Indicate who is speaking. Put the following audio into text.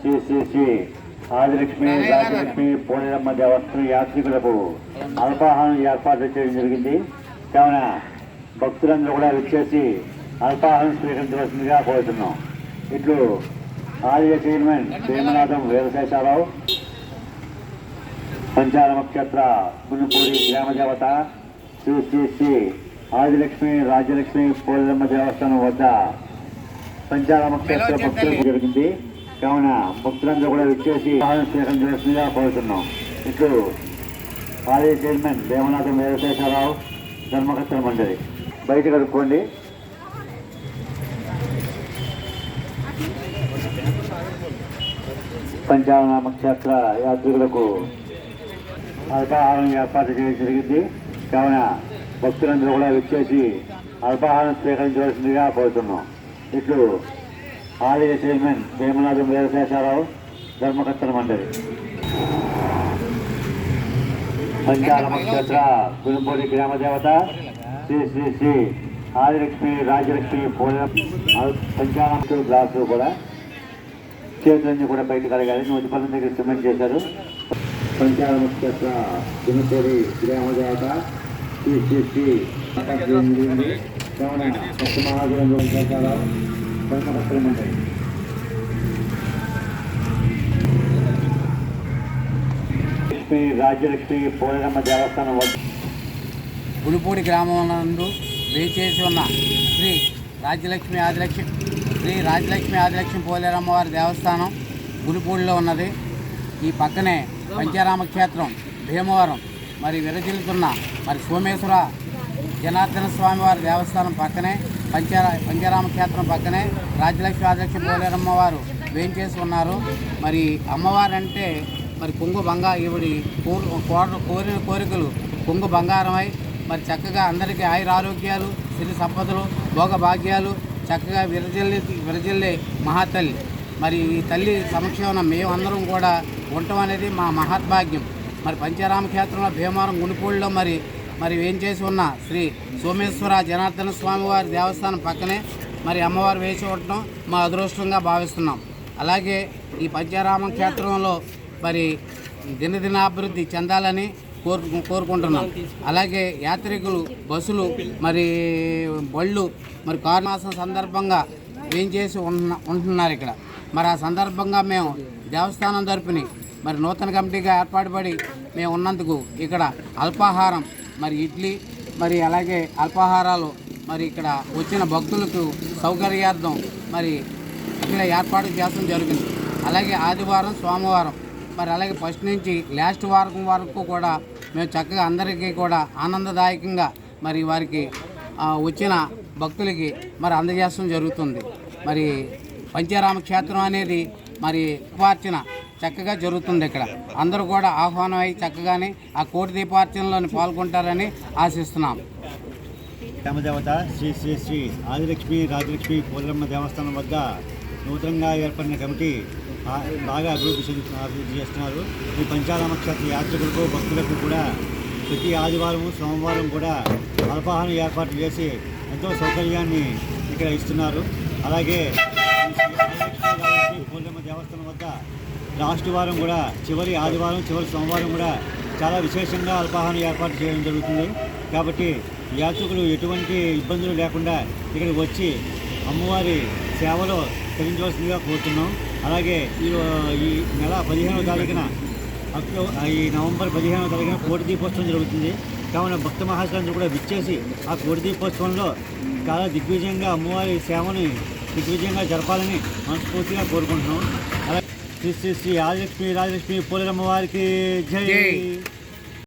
Speaker 1: శ్రీ శ్రీ శ్రీ ఆదిలక్ష్మి రాజలక్ష్మి. పూర్ణమ్మ దేవస్థానం యాత్రికులకు అల్పాహారం ఏర్పాటు చేయడం జరిగింది. కావున భక్తులందరూ కూడా విచ్చేసి అల్పాహారం స్వీకరించవలసిందిగా కోరుతున్నాం. ఇట్లు ఆలయ చైర్మన్ ప్రేమనాథం వీరశేషారావు పంచారమ క్షేత్ర గునుపూడి గ్రామ దేవత శ్రీ శ్రీ శ్రీ ఆదిలక్ష్మి రాజ్యలక్ష్మి పూర్ణమ్మ దేవస్థానం వద్ద పంచారామ క్షేత్ర భక్తులకు జరిగింది. కావున భక్తులందరూ కూడా విచ్చేసి ఆహారం స్వీకరించవలసిందిగా కోరుతున్నాం. ఇట్లు ఆలయ చైర్మన్ దేవనాథం వీరశేషారావు ధర్మకర్తల మండలి. బయట కడుక్కోండి పంచానామ క్షేత్ర యాత్రికులకు అల్పాహారం ఏర్పాటు చేయడం జరిగింది. కావున భక్తులందరూ కూడా విచ్చేసి అల్పాహారం స్వీకరించవలసిందిగా కోరుతున్నాం. ఇట్లు ఆలయ చైర్మన్ వేమనాథం వేదశేషారావు ధర్మకర్తల మండలి. పంచాలమ క్షేత్ర గురుపూడి గ్రామ దేవత శ్రీ శ్రీ శ్రీ ఆదిలక్ష్మి రాజలక్ష్మి పూల పంచాలమ గ్లాసులు కూడా చేతులన్నీ కూడా బయట కలగాలి నూతి పనుల దగ్గర సిమెంట్ చేశారు. పంచాలమ క్షేత్ర గురుపూడి గ్రామ దేవత శ్రీ శ్రీ శ్రీ కావున లక్ష్మి రాజ్యలక్ష్మి పూర్ణమ్మ దేవస్థానం వద్ద
Speaker 2: గుడిపూడి గ్రామం నందు వేచేసి ఉన్న శ్రీ రాజ్యలక్ష్మి ఆదిలక్ష్మి శ్రీ రాజ్యలక్ష్మి ఆదిలక్ష్మి పోలేరమ్మ వారి దేవస్థానం గుడిపూడిలో ఉన్నది. ఈ పక్కనే పంచారామ క్షేత్రం భీమవరం మరి విరజిల్లుతున్న మరి సోమేశ్వర జనార్దన స్వామి వారి దేవస్థానం పక్కనే పంచారా పంచారామ క్షేత్రం పక్కనే రాజ్యలక్ష్మి ఆధ్యక్ష పోలేరమ్మ వారు వేయించేసి ఉన్నారు. మరి అమ్మవారు అంటే మరి కొంగు బంగా ఈవిడి కోరు కోర- కోరిన కోరికలు కొంగు బంగారమై మరి చక్కగా అందరికీ ఆయుర ఆరోగ్యాలు సిరి సంపదలు భోగ భాగ్యాలు చక్కగా విరజిల్లి విరజిల్లే మహాతల్లి. మరి ఈ తల్లి సమక్షంలో మేమందరం కూడా ఉండటం అనేది మా మహద్భాగ్యం. మరి పంచారామ క్షేత్రంలో భీమవరం గుండిపూడిలో మరి మరి ఏం చేసి ఉన్న శ్రీ సోమేశ్వర జనార్దన స్వామివారి దేవస్థానం పక్కనే మరి అమ్మవారు వేసి ఉండటం మా అదృష్టంగా భావిస్తున్నాం. అలాగే ఈ పంచారామ క్షేత్రంలో మరి దినదినాభివృద్ధి చెందాలని కోరు కోరుకుంటున్నాం. అలాగే యాత్రికులు బస్సులు మరి బళ్ళు మరి కారుమాసం సందర్భంగా ఏం చేసి ఉంటున్న ఉంటున్నారు ఇక్కడ. మరి ఆ సందర్భంగా మేము దేవస్థానం తరపుని మరి నూతన కమిటీగా ఏర్పాటుపడి మేము ఉన్నందుకు ఇక్కడ అల్పాహారం మరి ఇడ్లీ మరి అలాగే అల్పాహారాలు మరి ఇక్కడ వచ్చిన భక్తులకు సౌకర్యార్థం మరి ఇక్కడ ఏర్పాటు చేయడం జరిగింది అలాగే ఆదివారం సోమవారం మరి అలాగే ఫస్ట్ నుంచి లాస్ట్ వారం వరకు కూడా మేము చక్కగా అందరికీ కూడా ఆనందదాయకంగా మరి వారికి వచ్చిన భక్తులకి మరి అందజేయడం జరుగుతుంది. మరి పంచారామ క్షేత్రం అనేది మరి ఉపార్చన చక్కగా జరుగుతుంది ఇక్కడ. అందరూ కూడా ఆహ్వానం అయి చక్కగానే ఆ కోటి దీపార్చనలోని పాల్గొంటారని ఆశిస్తున్నాం.
Speaker 1: గ్రామదేవత శ్రీ శ్రీ శ్రీ ఆదిలక్ష్మి రాజలక్ష్మి పూలమ్మ దేవస్థానం వద్ద నూతనంగా ఏర్పడిన కమిటీ బాగా అభివృద్ధి చెందుతున్న అభివృద్ధి చేస్తున్నారు. ఈ పంచారామ క్షేత్ర యాత్రికులకు భక్తులకు కూడా ప్రతి ఆదివారం సోమవారం కూడా అల్పాహారం ఏర్పాటు చేసి ఎంతో సౌకర్యాన్ని ఇక్కడ ఇస్తున్నారు. అలాగే ఈ దేవస్థానం వద్ద లాస్ట్ వారం కూడా చివరి ఆదివారం చివరి సోమవారం కూడా చాలా విశేషంగా అల్పాహారం ఏర్పాటు చేయడం జరుగుతుంది. కాబట్టి యాత్రికులు ఎటువంటి ఇబ్బందులు లేకుండా ఇక్కడికి వచ్చి అమ్మవారి సేవలో తరించవలసిందిగా కోరుతున్నాం. అలాగే ఈ ఈ నెల పదిహేనవ తారీఖున అక్టోబర్ ఈ నవంబర్ పదిహేనవ తారీఖున కోటి దీపోత్సవం జరుగుతుంది. కావున భక్త మహాశులందరూ కూడా విచ్చేసి ఆ కోటి దీపోత్సవంలో చాలా దిగ్విజయంగా అమ్మవారి సేవని దిగ్విజయంగా జరపాలని మనస్ఫూర్తిగా కోరుకుంటున్నాం. అలాగే శ్రీ శ్రీ శ్రీ రాజలక్ష్మి రాజలక్ష్మి పూలమ్మ వారికి
Speaker 2: జై.